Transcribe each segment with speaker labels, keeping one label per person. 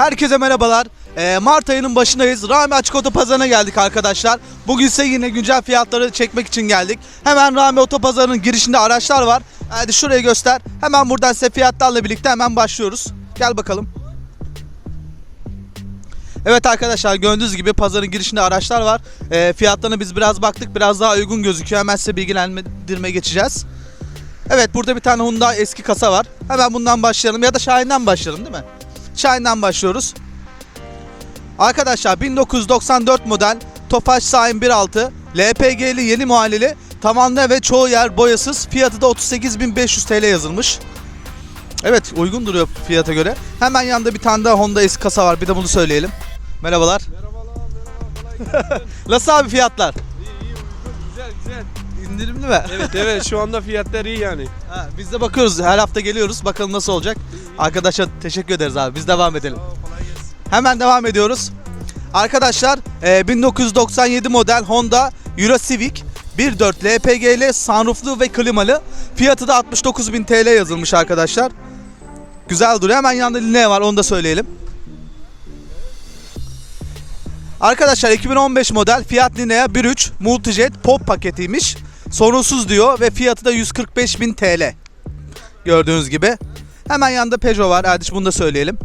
Speaker 1: Herkese merhabalar. Ee, Mart ayının başındayız. Rami Açık Otopazarı'na geldik arkadaşlar. Bugün ise yine güncel fiyatları çekmek için geldik. Hemen Rami Otopazarı'nın girişinde araçlar var. Hadi şurayı göster. Hemen buradan size fiyatlarla birlikte hemen başlıyoruz. Gel bakalım. Evet arkadaşlar gördüğünüz gibi pazarın girişinde araçlar var. Ee, fiyatlarına biz biraz baktık. Biraz daha uygun gözüküyor. Hemen size bilgilendirme geçeceğiz. Evet burada bir tane Hyundai eski kasa var. Hemen bundan başlayalım ya da Şahin'den başlayalım değil mi? Şahin'den başlıyoruz. Arkadaşlar 1994 model Tofaş Şahin 1.6 LPG'li yeni muhalili tavanlı ve çoğu yer boyasız fiyatı da 38.500 TL yazılmış. Evet uygun duruyor fiyata göre. Hemen yanında bir tane daha Honda eski kasa var bir de bunu söyleyelim. Merhabalar.
Speaker 2: Merhabalar, merhaba, kolay gelsin.
Speaker 1: Nasıl abi fiyatlar?
Speaker 2: iyi, iyi, uygun, güzel, güzel.
Speaker 1: İndirimli mi?
Speaker 2: Evet, evet, şu anda fiyatlar iyi yani.
Speaker 1: Ha, biz de bakıyoruz her hafta geliyoruz bakalım nasıl olacak. Arkadaşlar teşekkür ederiz abi biz devam edelim. Hemen devam ediyoruz. Arkadaşlar e, 1997 model Honda Euro Civic 1.4 LPG'li sunrooflu ve klimalı. Fiyatı da 69.000 TL yazılmış arkadaşlar. Güzel duruyor. Hemen yanında ne var onu da söyleyelim. Arkadaşlar 2015 model Fiat Linea 1.3 Multijet Pop paketiymiş. Sorunsuz diyor ve fiyatı da 145.000 TL. Gördüğünüz gibi. Hemen yanında Peugeot var. Hadi bunu da söyleyelim.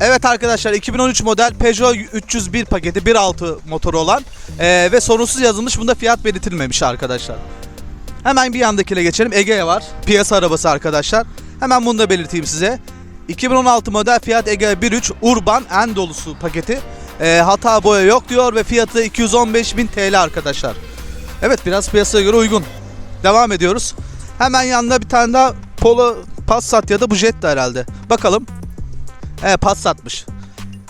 Speaker 1: Evet arkadaşlar 2013 model Peugeot 301 paketi 1.6 motoru olan eee, ve sorunsuz yazılmış bunda fiyat belirtilmemiş arkadaşlar. Hemen bir yandakine geçelim. Egea var. Piyasa arabası arkadaşlar. Hemen bunu da belirteyim size. 2016 model Fiat Egea 1.3 Urban en dolusu paketi. Eee, hata boya yok diyor ve fiyatı da 215.000 TL arkadaşlar. Evet biraz piyasaya göre uygun. Devam ediyoruz. Hemen yanında bir tane daha Polo Passat ya da bu Jetta herhalde. Bakalım. Evet Passat'mış.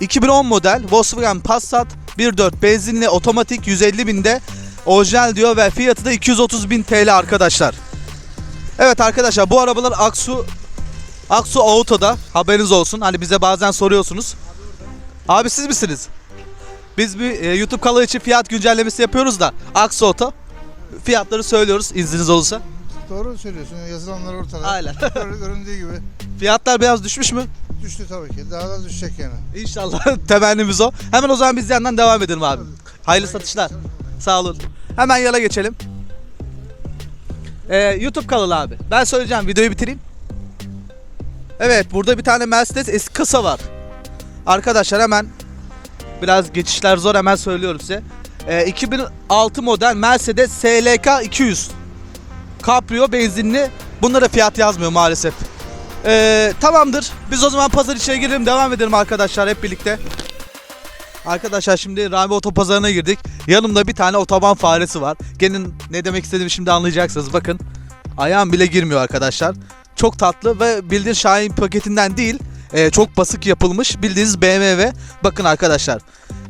Speaker 1: 2010 model Volkswagen Passat 1.4 benzinli otomatik 150 binde orijinal diyor ve fiyatı da 230 bin TL arkadaşlar. Evet arkadaşlar bu arabalar Aksu Aksu Auto'da haberiniz olsun. Hani bize bazen soruyorsunuz. Abi siz misiniz? Biz bir e, YouTube kanalı için fiyat güncellemesi yapıyoruz da Aksu Auto. Fiyatları söylüyoruz izniniz olursa.
Speaker 3: Doğru söylüyorsun. Yazılanlar ortada.
Speaker 1: Aynen.
Speaker 3: Gör- Göründüğü gibi.
Speaker 1: Fiyatlar biraz düşmüş mü?
Speaker 3: Düştü tabii ki. Daha da düşecek yani.
Speaker 1: İnşallah temennimiz o. Hemen o zaman biz yandan devam edelim abi. Hayırlı satışlar. Sağ olun. Hemen yola geçelim. Ee, YouTube kanalı abi. Ben söyleyeceğim videoyu bitireyim. Evet burada bir tane Mercedes eski kasa var. Arkadaşlar hemen biraz geçişler zor hemen söylüyorum size. Ee, 2006 model Mercedes SLK 200. Caprio benzinli. Bunlara fiyat yazmıyor maalesef. Ee, tamamdır. Biz o zaman pazar içine girelim devam edelim arkadaşlar hep birlikte. Arkadaşlar şimdi Rami Otopazarı'na girdik. Yanımda bir tane otoban faresi var. Gelin ne demek istediğimi şimdi anlayacaksınız. Bakın ayağım bile girmiyor arkadaşlar. Çok tatlı ve bildiğin Şahin paketinden değil. e, çok basık yapılmış bildiğiniz BMW. Bakın arkadaşlar.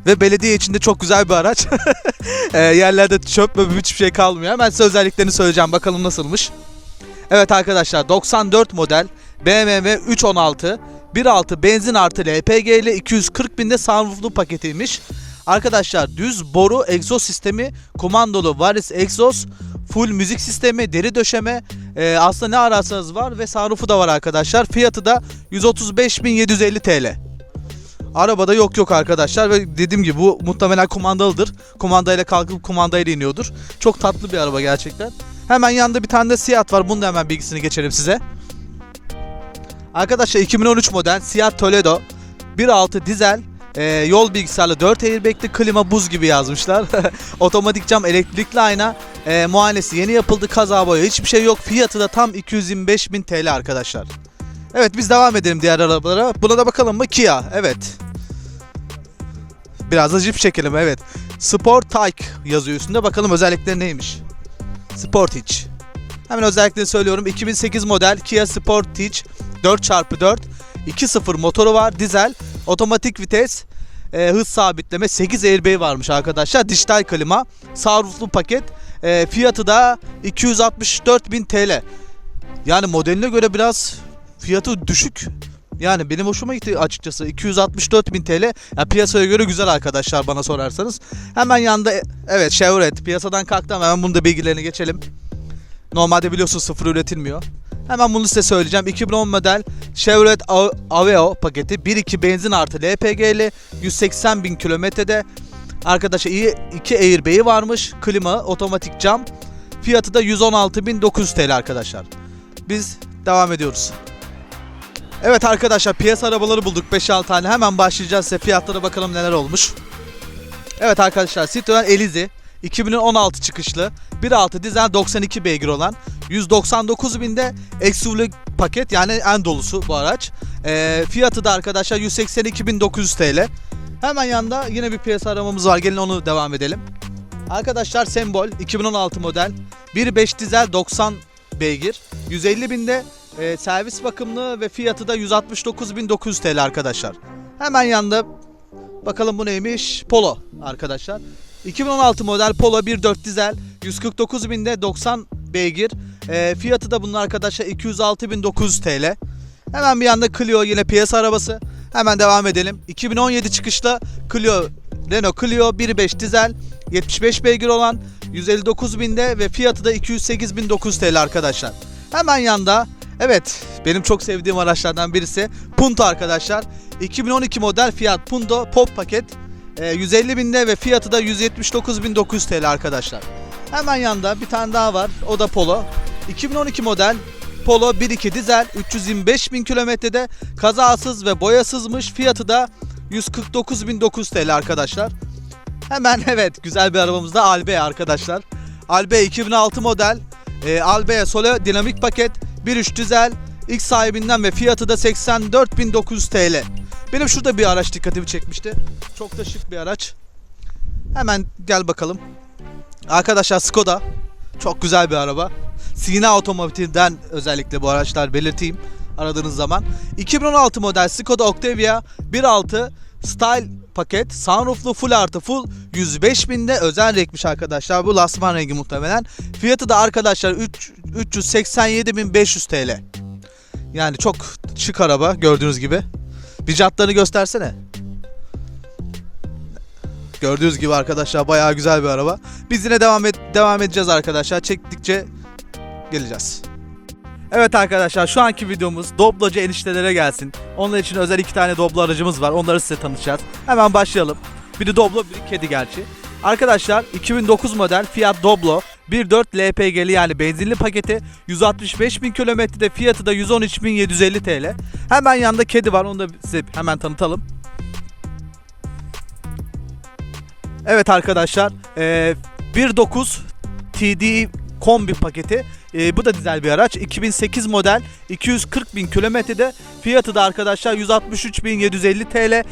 Speaker 1: Ve belediye içinde çok güzel bir araç. E, yerlerde çöp ve hiçbir şey kalmıyor. Hemen size özelliklerini söyleyeceğim. Bakalım nasılmış. Evet arkadaşlar 94 model BMW 316 1.6 benzin artı LPG ile 240 binde sunrooflu paketiymiş. Arkadaşlar düz boru egzoz sistemi, kumandolu varis egzoz, full müzik sistemi, deri döşeme, e, aslında ne ararsanız var ve sunroofu da var arkadaşlar. Fiyatı da 135.750 TL. Arabada yok yok arkadaşlar ve dediğim gibi bu muhtemelen kumandalıdır. Kumandayla kalkıp kumandayla iniyordur. Çok tatlı bir araba gerçekten. Hemen yanında bir tane de Seat var. Bunu da hemen bilgisini geçelim size. Arkadaşlar 2013 model Seat Toledo 1.6 dizel e, yol bilgisayarlı 4 airbag'li klima buz gibi yazmışlar. Otomatik cam elektrikli ayna e, muayenesi yeni yapıldı kaza boya hiçbir şey yok. Fiyatı da tam 225.000 TL arkadaşlar. Evet biz devam edelim diğer arabalara. Buna da bakalım mı? Kia. Evet. Biraz da Jeep çekelim evet. Sportage yazıyor üstünde. Bakalım özellikleri neymiş. Sportage. Hemen özelliklerini söylüyorum. 2008 model Kia Sportage 4x4 2.0 motoru var. Dizel. Otomatik vites. e, hız sabitleme 8 airbag varmış arkadaşlar. Dijital klima. Sunrooflu paket. E, fiyatı da 264.000 TL. Yani modeline göre biraz fiyatı düşük. Yani benim hoşuma gitti açıkçası. 264.000 TL. Ya piyasaya göre güzel arkadaşlar bana sorarsanız. Hemen yanında evet Chevrolet piyasadan kalktı ama hemen bunun da bilgilerini geçelim. Normalde biliyorsunuz sıfır üretilmiyor. Hemen bunu size söyleyeceğim. 2010 model Chevrolet Aveo paketi 1.2 benzin artı LPG'li 180 bin kilometrede. Arkadaşlar iyi 2 airbag'i varmış. Klima, otomatik cam. Fiyatı da 116.900 TL arkadaşlar. Biz devam ediyoruz. Evet arkadaşlar piyasa arabaları bulduk 5-6 tane. Hemen başlayacağız size fiyatlara bakalım neler olmuş. Evet arkadaşlar Citroen Elizi 2016 çıkışlı 1.6 dizel 92 beygir olan 199 binde XUV paket yani en dolusu bu araç. Ee, fiyatı da arkadaşlar 182.900 TL. Hemen yanında yine bir piyasa aramamız var. Gelin onu devam edelim. Arkadaşlar Sembol 2016 model 1.5 dizel 90 beygir 150 binde e, servis bakımlı ve fiyatı da 169.900 TL arkadaşlar. Hemen yanında bakalım bu neymiş? Polo arkadaşlar. 2016 model Polo 1.4 dizel 149 binde 90 beygir. E, fiyatı da bunun arkadaşlar 206.900 TL. Hemen bir yanda Clio yine piyasa arabası. Hemen devam edelim. 2017 çıkışlı Clio Renault Clio 1.5 dizel 75 beygir olan 159 binde ve fiyatı da 208.900 TL arkadaşlar. Hemen yanda evet benim çok sevdiğim araçlardan birisi Punto arkadaşlar. 2012 model Fiat Punto Pop paket e, 150 binde ve fiyatı da 179.900 TL arkadaşlar. Hemen yanda bir tane daha var o da Polo. 2012 model Polo 1.2 dizel 325 bin kilometrede kazasız ve boyasızmış fiyatı da 149.900 TL arkadaşlar. Hemen evet güzel bir arabamız da Albea arkadaşlar. Albea 2006 model e, Albea Solo dinamik paket 1.3 dizel ilk sahibinden ve fiyatı da 84.900 TL. Benim şurada bir araç dikkatimi çekmişti. Çok da şık bir araç. Hemen gel bakalım. Arkadaşlar Skoda. Çok güzel bir araba. Sina Otomotiv'den özellikle bu araçlar belirteyim aradığınız zaman. 2016 model Skoda Octavia 1.6 Style paket sunrooflu full artı full 105 binde özel renkmiş arkadaşlar. Bu lasman rengi muhtemelen. Fiyatı da arkadaşlar 3 387.500 TL. Yani çok şık araba gördüğünüz gibi. Bir jantlarını göstersene. Gördüğünüz gibi arkadaşlar bayağı güzel bir araba. Biz yine devam et devam edeceğiz arkadaşlar. Çektikçe geleceğiz. Evet arkadaşlar şu anki videomuz Doblacı eniştelere gelsin. Onlar için özel iki tane Doblo aracımız var. Onları size tanıtacağız. Hemen başlayalım. Biri Doblo, biri kedi gerçi. Arkadaşlar 2009 model Fiat Doblo 1.4 LPG'li yani benzinli paketi 165 bin kilometrede fiyatı da 113.750 TL. Hemen yanında kedi var onu da size hemen tanıtalım. Evet arkadaşlar eee, 1.9 TD kombi paketi. Eee, bu da dizel bir araç. 2008 model 240 bin kilometrede fiyatı da arkadaşlar 163.750 TL.